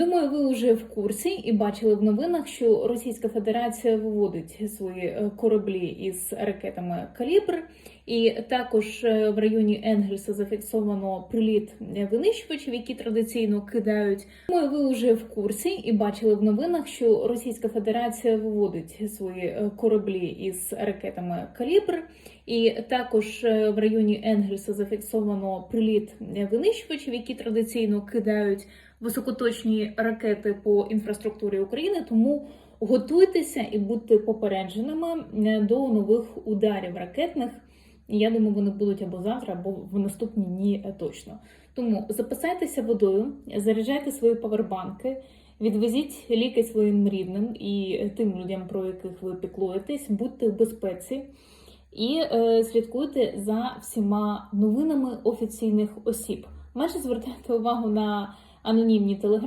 Думаю, ви вже в курсі і бачили в новинах, що Російська Федерація виводить свої е, кораблі із ракетами Калібр, і також е, в районі Енгельса зафіксовано приліт винищувачів, які традиційно кидають. Думаю, ви вже в курсі і бачили в новинах, що Російська Федерація виводить свої е, кораблі із ракетами Калібр, і також в районі Енгельса зафіксовано приліт винищувачів, які традиційно кидають високоточні ракети по інфраструктурі України. Тому готуйтеся і будьте попередженими е, до нових ударів ракетних. Я думаю, вони будуть або завтра, або в наступні дні е, точно. Тому записайтеся водою, заряджайте свої павербанки, відвезіть ліки своїм рідним і тим людям, про яких ви піклуєтесь, будьте в безпеці і е, слідкуйте за всіма новинами офіційних осіб. Менше звертайте увагу на анонімні телеграми.